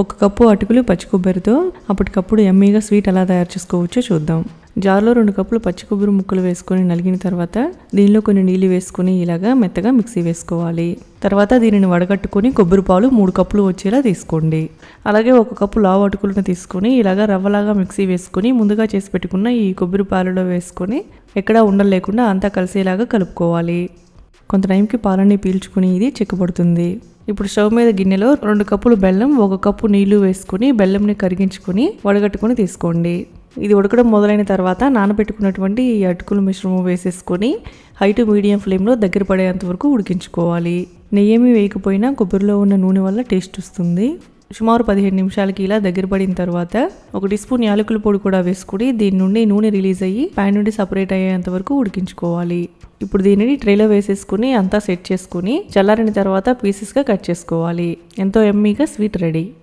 ఒక కప్పు అటుకులు పచ్చి కొబ్బరితో అప్పటికప్పుడు ఎమ్మీగా స్వీట్ ఎలా తయారు చేసుకోవచ్చో చూద్దాం. జార్లో రెండు కప్పులు పచ్చి కొబ్బరి ముక్కలు వేసుకొని నలిగిన తర్వాత దీనిలో కొన్ని నీళ్ళు వేసుకొని ఇలాగా మెత్తగా మిక్సీ వేసుకోవాలి. తర్వాత దీనిని వడగట్టుకొని కొబ్బరి పాలు మూడు కప్పులు వచ్చేలా తీసుకోండి. అలాగే ఒక కప్పు లావు అటుకులను తీసుకొని ఇలాగా రవ్వలాగా మిక్సీ వేసుకొని ముందుగా చేసి పెట్టుకున్న ఈ కొబ్బరి పాలలో వేసుకొని ఎక్కడా ఉండలు లేకుండా అంతా కలిసేలాగా కలుపుకోవాలి. కొంత టైంకి పాలన్నీ పీల్చుకుని ఇది చిక్కబడుతుంది. ఇప్పుడు స్టవ్ మీద గిన్నెలో రెండు కప్పులు బెల్లం ఒక కప్పు నీళ్ళు వేసుకుని బెల్లంని కరిగించుకొని వడగట్టుకుని తీసుకోండి. ఇది ఉడకడం మొదలైన తర్వాత నానబెట్టుకున్నటువంటి ఈ అటుకుల మిశ్రమం వేసేసుకొని హై టు మీడియం ఫ్లేమ్లో దగ్గర పడేంత వరకు ఉడికించుకోవాలి. నెయ్యేమి వేయకపోయినా కొబ్బరిలో ఉన్న నూనె వల్ల టేస్ట్ వస్తుంది. సుమారు పదిహేను నిమిషాలకి ఇలా దగ్గర పడిన తర్వాత ఒక టీ స్పూన్ యాలకుల పొడి కూడా వేసుకుని దీని నుండి నూనె రిలీజ్ అయ్యి ప్యాన్ నుండి సపరేట్ అయ్యేంత వరకు ఉడికించుకోవాలి. ఇప్పుడు దీనిని ట్రేలో వేసేసుకుని అంతా సెట్ చేసుకుని చల్లారిన తర్వాత పీసెస్గా కట్ చేసుకోవాలి. ఎంతో ఎమ్మీగా స్వీట్ రెడీ.